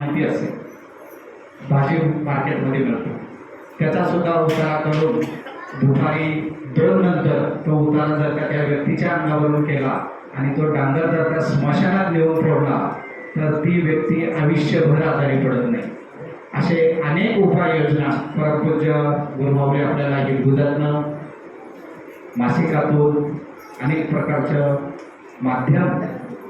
माहिती असेल. भाजी मार्केटमध्ये मिळतो. त्याचा सुद्धा उतारा करून दुपारी दोन नंतर तो उतारा जर का त्या व्यक्तीच्या अंगावरून केला आणि तो डांगर जर त्या स्मशानात नेऊन फोडला तर ती व्यक्ती आयुष्यभर आजारी पडत नाही. असे अनेक उपाययोजना परमपूज्य गुरुमावले आपल्याला हिंदुजातनं मासिकातून अनेक प्रकारचं माध्यम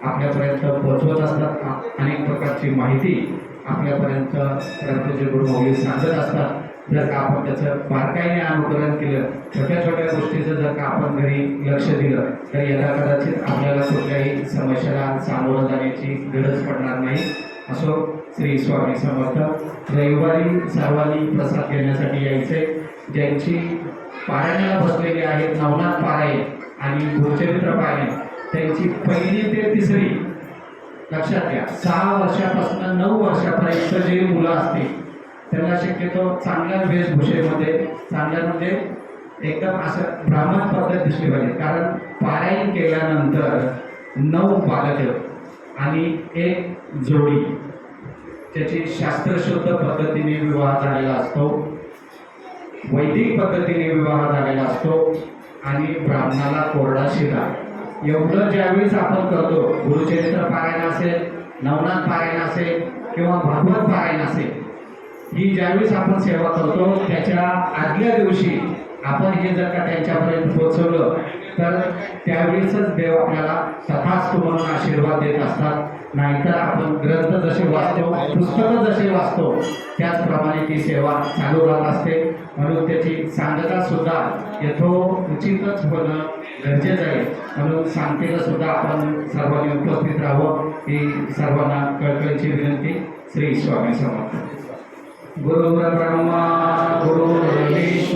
आपल्यापर्यंत पोहोचवत असतात. अनेक प्रकारची माहिती आपल्यापर्यंत परमपूज्य गुरुमावली सांगत असतात. जर का आपण त्याचं बारकाईने अनुकरण केलं छोट्या छोट्या गोष्टीचं जर का आपण घरी लक्ष दिलं तर याला कदाचित आपल्याला कुठल्याही समस्याला सामोरं जाण्याची गरज पडणार नाही. असो श्री स्वामी समर्थ. रविवारी सर्वांनी प्रसाद घेण्यासाठी यायचे ज्यांची पारायणाला बसलेली आहेत नवनाथ पारायण आणि गुरुचरित्र पारायण त्यांची पहिली ते तिसरी. लक्षात घ्या सहा वर्षापासून नऊ वर्षापर्यंत जे मुलं असतील त्यांना शक्यतो चांगल्या वेशभूषेमध्ये चांगल्या म्हणजे एकदम असं ब्राह्मण पद्धत दिसली पाहिजे. कारण पारायण केल्यानंतर नऊ बालक आणि एक जोडी. त्याची शास्त्रशुद्ध पद्धतीने विवाह झालेला असतो. वैदिक पद्धतीने विवाह झालेला असतो. आणि ब्राह्मणाला कोरडा शिरा. एवढं ज्यावेळेस आपण करतो गुरुचरित्र पारायण असेल नवनाथ पारायण असेल किंवा भागवत पारायण असेल ही ज्यावेळेस आपण सेवा करतो त्याच्या आदल्या दिवशी आपण हे जर का त्यांच्यापर्यंत पोहोचवलं तर त्यावेळेसच देव आपल्याला तथास्तु म्हणून आशीर्वाद देत असतात. नाहीतर आपण ग्रंथ जसे वाचतो पुस्तकं जसे वाचतो त्याचप्रमाणे ती सेवा चालू राहत असते. म्हणून त्याची सांगता सुद्धा यथोचितच होणं गरजेचं आहे. म्हणून सांगतेला सुद्धा आपण सर्वांनी उपस्थित राहावं. ही सर्वांना कळकळीची विनंती. श्री स्वामी समर्थ. गुरु ब्रह्मा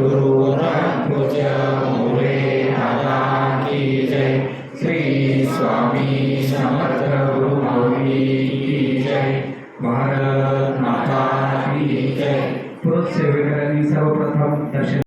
गुरु रंगुच्या मुरे नादा की जय. श्री स्वामी समर्थ गुरुभावी की जय भारत माता की जय. सर्वप्रथम दर्शन